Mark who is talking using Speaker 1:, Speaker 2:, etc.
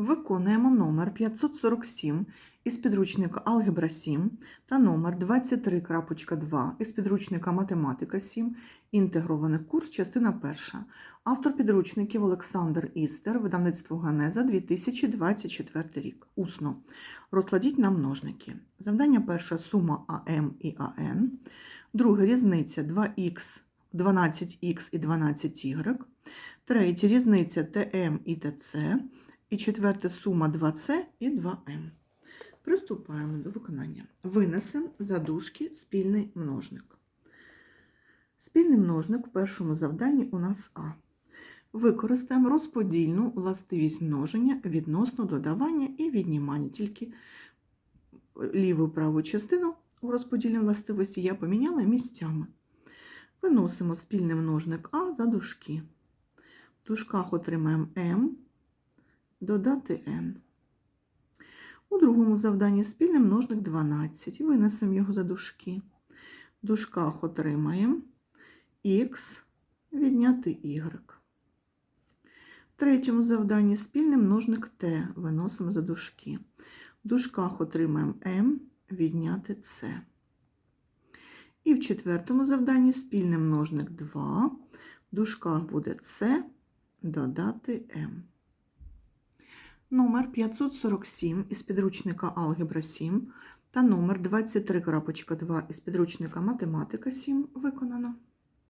Speaker 1: Виконуємо номер 547 із підручника Алгебра 7 та номер 23.2 із підручника Математика 7, інтегрований курс, частина 1. Автор підручників Олександр Істер, видавництво Ганеза, 2024 рік. Усно. Розкладіть на множники. Завдання перше – сума АМ і АН. Друге – різниця 2х, 12х і 12y. Третє – різниця ТМ і ТЦ. І четверте сума 2С і 2М. Приступаємо до виконання. Винесемо за дужки спільний множник. Спільний множник в першому завданні у нас А. Використаємо розподільну властивість множення відносно додавання і віднімання. Тільки ліву і праву частину у розподільній властивості я поміняла місцями. Виносимо спільний множник А за дужки. В дужках отримаємо М додати n. У другому завданні спільний множник 12. Винесемо його за дужки. В дужках отримаємо х відняти y. В третьому завданні спільний множник t. Виносимо за дужки. В дужках отримаємо m відняти c. І в четвертому завданні спільний множник 2. В дужках буде c додати m. Номер 547 із підручника Алгебра 7 та номер 23.2 із підручника Математика 7 виконано.